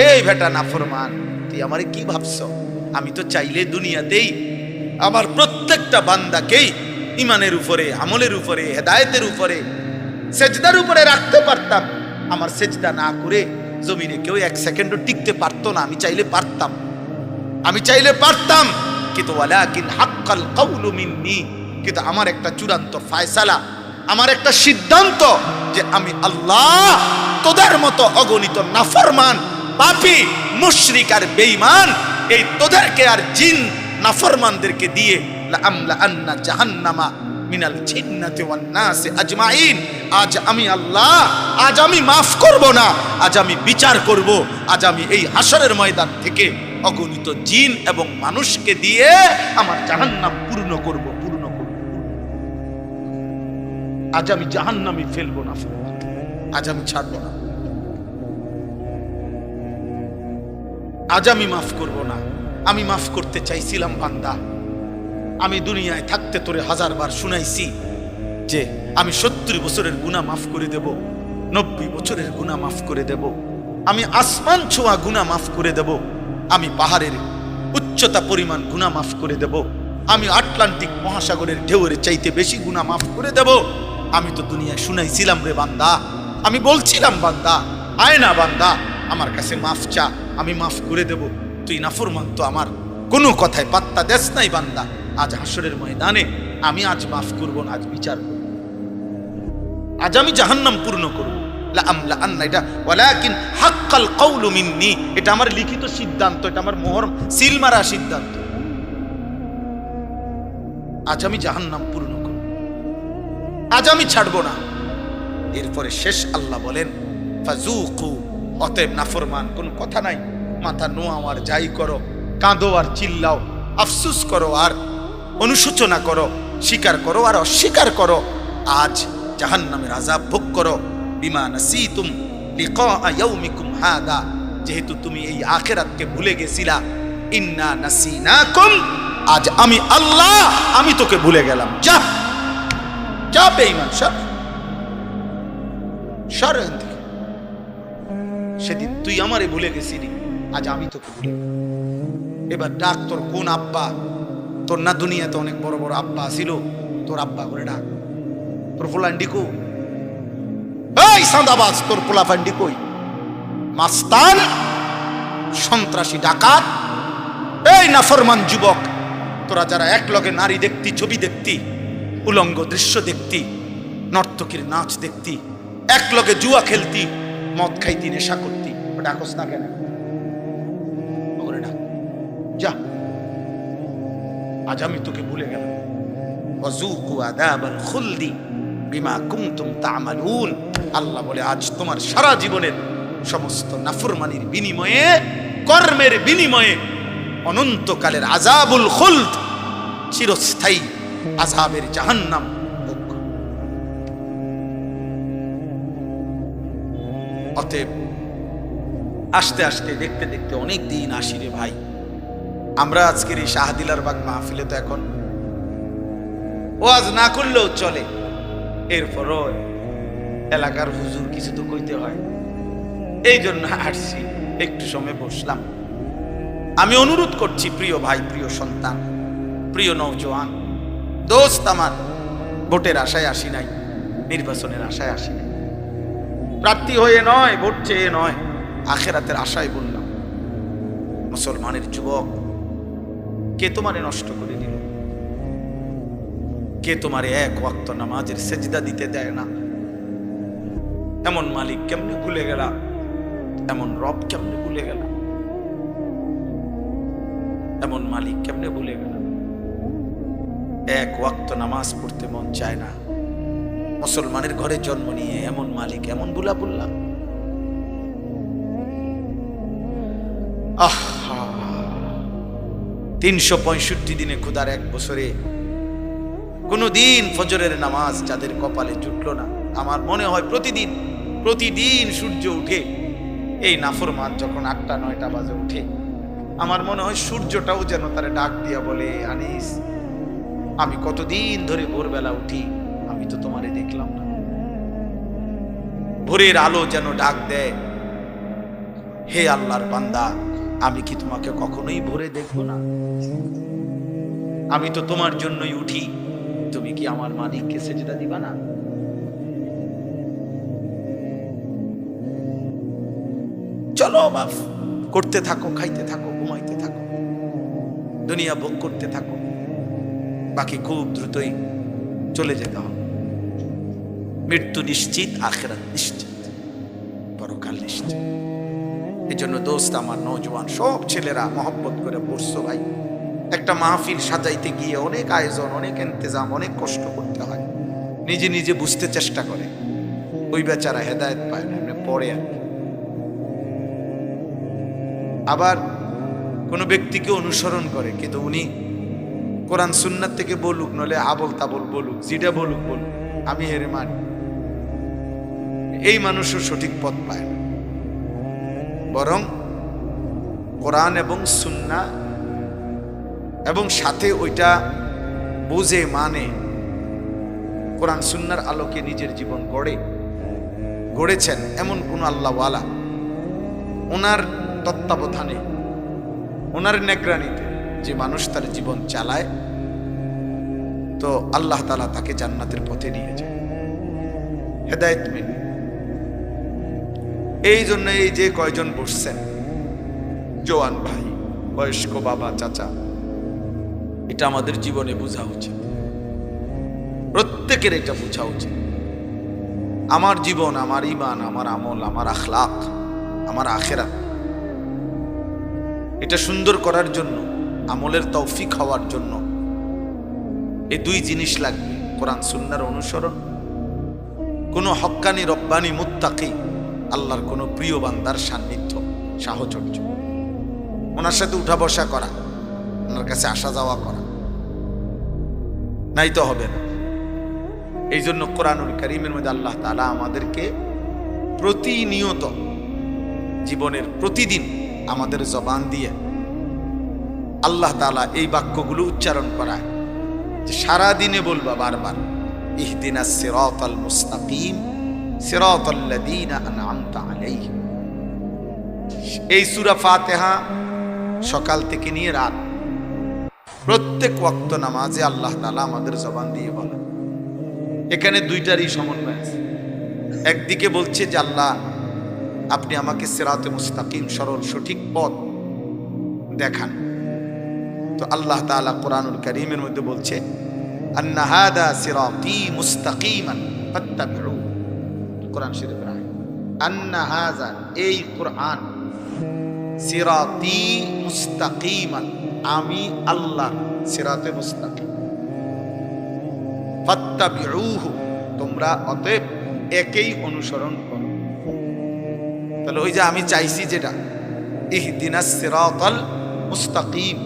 এই বেটা নাফরমান, তুই আমারে কি ভাবছ? আমি তো চাইলে দুনিয়াতেই আমার প্রত্যেকটা বান্দাকেই ইমানের উপরে, আমলের উপরে, হেদায়েতের উপরে, সেজদার উপরে রাখতে পারতাম। আমার সেজদা না করে জমিনে কেউ এক সেকেন্ডও টিকতে পারতো না, আমি চাইলে পারতাম। আমি চাইলে পারতাম, কিন্তু ওয়ালাকিন হাক্কাল কাউলু মিন্নি, কিন্তু আমার একটা চূড়ান্ত ফায়সালা, আমার একটা সিদ্ধান্ত যে আমি আল্লাহ তোদের মতো অগণিত নাফরমান পাপি, মুশরিক আর বেঈমান, এই তোদেরকে আর জিন নাফরমানদেরকে দিয়ে আমলা আন্না জাহান্নামা মিনাল জিন্নাতি ওয়ান নাসি আজমাইন। আজ আমি আল্লাহ, আজ আমি মাফ করব না, আজ আমি বিচার করব, আজ আমি এই হাসরের ময়দান থেকে অগণিত জিন এবং মানুষকে দিয়ে আমার জাহান্নাম পূর্ণ করব পূর্ণ করব আজ আমি জাহান্নামই ফেলব না, ফেলব আজ আমি ছাড়বো না। আজ আমি মাফ করব না। আমি মাফ করতে চাইছিলাম বান্দা। আমি দুনিয়ায় থাকতে তোরে হাজারবার শুনাইছি যে আমি সত্তর বছরের গুণা মাফ করে দেব, নব্বই বছরের গুণা মাফ করে দেব, আমি আসমান ছোঁয়া গুণা মাফ করে দেব, আমি পাহাড়ের উচ্চতা পরিমাণ গুণা মাফ করে দেব, আমি আটলান্টিক মহাসাগরের ঢেউয়ের চাইতে বেশি গুণা মাফ করে দেব, আমি তো দুনিয়ায় শুনাইছিলাম রে বান্দা। আমি বলছিলাম বান্দা, আয় না বান্দা। আমার কাছে মাফ চা, আমি মাফ করে দেব। তুই নাফরমান তো আমার। কোনো কথায় পাত্তা দেস নাই বান্দা। আজ হাসরের ময়দানে আমি আজ মাফ করব না, আজ বিচার করব। আজ আমি জাহান্নাম পূর্ণ করব। পূর্ণ করব। এরপরে শেষ আল্লাহ বলেন ফাজুকু অতএব নাফরমান, কোনো কথা নাই। মাথা নোয়াও আর যাই করো, কাঁদো আর চিল্লাও, আফসুস করো আর অনুশোচনা করো, স্বীকার করো আর অস্বীকার করো। আজ জাহান্নামের আজাব ভোগ করো। বিমা যেহেতু তুমি এই আখেরাতকে ভুলে গেছিলা, ইন্না নাসিনাকুম, আজ আমি আল্লাহ, আমি তোকে ভুলে গেলাম। যা যা বেঈমান, সর। সর সেদিন তুই আমারে ভুলে গেছিলি। আজ আমি তোকে ভুলে। এবার ডাক তোর কোন আব্বা। তোর না দুনিয়াতে অনেক বড় বড় আব্বা ছিল তোর আব্বা করে ডাক। তোর ফুলান্ডি কো এই সান্দাবাজ তোর পোলাফান্ডি কই? মাস্তান, সন্ত্রাসী ডাকাত। এই নাফরমান যুবক, তোরা যারা এক লগে নারী দেখতি, ছবি দেখতি, উলঙ্গ দৃশ্য দেখতি, নর্তকীর নাচ দেখতি এক লগে জুয়া খেলতি মদ খাইতি, নেশা করতি ডাকস না কেন? ওরে যা। আজ আমি তোকে ভুলে গেলাম। ওয়াজুকু আদাবাল খুলদি বিমা কুনতুম তা'মালুন। আল্লাহ বলে, আজ তোমার সারা জীবনের সমস্ত নাফরমানির বিনিময়ে, কর্মের বিনিময়ে অনন্তকালের আজাবুল খুলদ চিরস্থায়ী আজাবের জাহান্নাম অতএব আস্তে আস্তে দেখতে দেখতে অনেক দিন আসি রে ভাই। আমরা আজকের এই শাহদিলার বাগ মাহফিলে তো এখন ওয়াজ না করলেও চলে। এরপরও এলাকার হুজুর কিছু তো কইতে হয়। এই জন্য আসছি, একটু সময় বসলাম। আমি অনুরোধ করছি, প্রিয় ভাই, প্রিয় সন্তান, প্রিয় নৌজওয়ান দোস্ত আমার, ভোটের আশায় আসি নাই, নির্বাচনের আশায় আসি নাই। প্রার্থী হয়ে নয় ভোট চেয়ে নয়। আখেরাতের আশায় বললাম মুসলমানের যুবক, কে তোমারে নষ্ট করে দিল? কে তোমারে এক ওয়াক্ত নামাজের সেজদা দিতে দেয় না? এমন মালিক কেমনে ভুলে গেলা? এমন রব কেমনে ভুলে গেলা? এমন মালিক কেমনে ভুলে গেল? এক ওয়াক্ত নামাজ পড়তে মন চায় না। মুসলমানের ঘরে জন্ম নিয়ে এমন মালিক, এমন বুলা বললাম তিনশো পঁয়ষট্টি দিনে খুদার এক বছরে কোনো দিন ফজরের নামাজ যাদের কপালে জুটল না। আমার মনে হয় প্রতিদিন প্রতিদিন সূর্য উঠে, এই নাফরমান যখন আটটা, নয়টা বাজে উঠে, আমার মনে হয় সূর্যটাও যেন তারে ডাক দিয়া বলে, আনিস, আমি কতদিন ধরে ভোরবেলা উঠি আমি তো তোমারে দেখলাম না। ভোরের আলো যেন ডাক দেয়। হে আল্লাহর বান্দা, আমি কি তোমাকে কখনোই ভোরে দেখব না? আমি তো তোমার জন্যই উঠি। তুমি কি আমার মালিককে সেজদা দিবা না? চলো বাপ করতে থাকো, খাইতে থাকো, ঘুমাইতে থাকো। দুনিয়া ভোগ করতে থাকো। বাকি খুব দ্রুতই চলে যেতে হবে। মৃত্যু নিশ্চিত, আখেরাত নিশ্চিত, পরকাল নিশ্চিত। এই জন্য দোস্ত, আমার নৌজওয়ান সব ছেলেরা মহব্বত করে পড়ছো ভাই। একটা মাহফিল সাজাইতে গিয়ে অনেক আয়োজন, অনেক ইন্তজাম, অনেক কষ্ট করতে হয়। নিজে নিজে বুঝতে চেষ্টা করে। ওই বেচারা হেদায়েত পায় না, এমনি পড়ে আর। আবার কোনো ব্যক্তিকে অনুসরণ করে, কিন্তু উনি কোরআন সুন্নার থেকে বলুক নলে আবল তাবল বলুক যেটা বলুক বলুক, আমি হেরে মানি। এই মানুষও সঠিক পথ পায় না। বরং কোরআন এবং সুন্না এবং সাথে ওইটা বুঝে মানে কোরআন সুন্নার আলোকে নিজের জীবন গড়ে, গড়েছেন এমন কোন আল্লাহওয়ালা। ওনার তত্ত্বাবধানে, ওনার নেগ্রানিতে যে মানুষ তার জীবন চালায়, তো আল্লাহ তালা তাকে জান্নাতের পথে নিয়ে যায়। হেদায়ত মেনে। এই জন্য এই যে কয়জন বসছেন? জোয়ান ভাই, বয়স্ক বাবা, চাচা, এটা আমাদের জীবনে বোঝা উচিত। প্রত্যেকের এটা বোঝা উচিত। আমার জীবন, আমার ইমান আমার আমল, আমার আখলাক, আমার আখেরা এটা সুন্দর করার জন্য, আমলের তৌফিক হওয়ার জন্য এই দুই জিনিস লাগবে। কোরআন, সুন্নার অনুসরণ, কোনো হক্কানি রব্বানি মুত্তাকি। আল্লাহর কোনো প্রিয় বান্দার সান্নিধ্য, সাহচর্য। ওনার সাথে উঠা বসা করা, ওনার কাছে আসা যাওয়া করা। নাই তো হবে না। এই জন্য কোরআনুল করিমের মধ্যে আল্লাহ তালা আমাদেরকে প্রতিনিয়ত জীবনের প্রতিদিন আমাদের জবান দিয়ে আল্লাহ তালা এই বাক্যগুলো উচ্চারণ করায় যে সারা দিনে বলবা বারবার ইহদিনা মুস্তাকিম। সিরাতাল্লাযীনা আনআমতা আলাইহিম এই সূরা ফাতিহা সকাল থেকে নিয়ে রাত। প্রত্যেক ওয়াক্ত নামাজে আল্লাহ তাআলা আমাদের জবান দিয়ে বলে এখানে দুইটারই সমন্বয় আছে। একদিকে বলছে যে, আল্লাহ, আপনি আমাকে সেরাতে মুস্তাকিম, সরল, সঠিক পথ দেখান। তো আল্লাহ তাআলা কোরআনুল করিমের মধ্যে বলছে, আন্না হাদা সিরাতি মুস্তাকিমান ফাত্তাবিউ কোরআন শরীফের আয়াত আন্না হাযা, এই কোরআন সিরাতি মুস্তাকিমান, আমি আল্লাহ সিরাতে মুস্তাকিম। ফাত্তাবিউহু, তোমরা অতএব একেই অনুসরণ করো। তাহলে ওই যে আমি চাইছি যেটা, ইহদিনাস সিরাতাল মুস্তাকিম।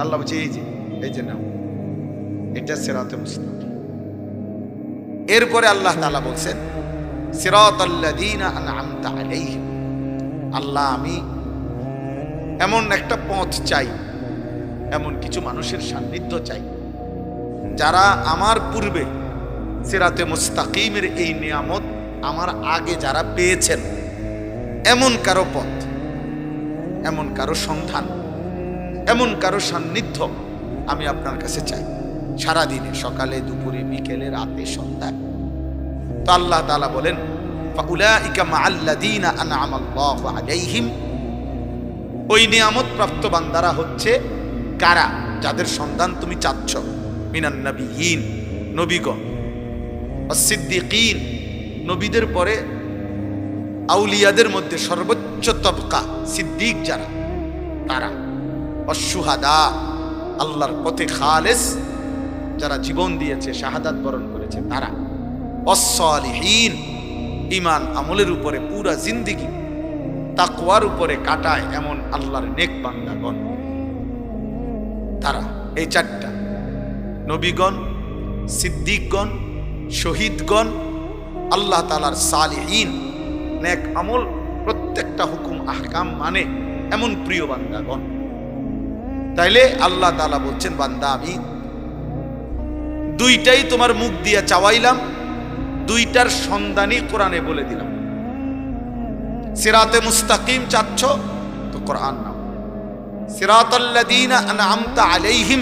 আল্লাহ বলছে, এই যে এই যে নাও, এটা সিরাতে মুস্তাকিম। এরপরে আল্লাহ তাআলা বলছেন সিরাতাল্লাযীনা আনআমতা আল্লাহ, আমি এমন একটা পথ চাই, এমন কিছু মানুষের সান্নিধ্য চাই, যারা আমার পূর্বে সিরাতে মুস্তাকিমের এই নিয়ামত আমার আগে যারা পেয়েছেন, এমন কারও পথ, এমন কারও সন্ধান, এমন কারও সান্নিধ্য আমি আপনার কাছে চাই। সারাদিনে সকালে, দুপুরে, বিকেলে, রাতে, সন্ধ্যায়। তো আল্লাহ তাআলা বলেন ওই নিয়ামত প্রাপ্ত বান্দারা হচ্ছে কারা? যাদের সন্ধান তুমি চাচ্ছ। মিনান নবীন, নবীগণ। নবীদের পরে আউলিয়াদের মধ্যে সর্বোচ্চ তবকা, সিদ্দিক যারা, তারা। অসুহাদা, আল্লাহর পথে খালেস, যারা জীবন দিয়েছে, শাহাদাত বরণ করেছে, তারা। অসলিহীন ইমান আমলের উপরে পুরা জিন্দিগি, তাকওয়ার উপরে কাটায় এমন আল্লাহর নেক বান্দাগণ। তারা, এই চারটা, নবীগণ, সিদ্দিকগণ, শহীদগণ, আল্লাহ তালার সালিহীন, নেক আমল প্রত্যেকটা হুকুম, আহকাম মানে এমন প্রিয় বান্দাগণ। তাইলে আল্লাহ তালা বলছেন, বান্দা আমি দুইটাই তোমার মুখ দিয়ে চাওয়াইলাম দুইটার সন্ধানই কোরআনে বলে দিলাম। সিরাতে মুস্তাকিম চাচ্ছ তো কোরআন নাও। সিরাতাল্লাযীনা আনআমতা আলাইহিম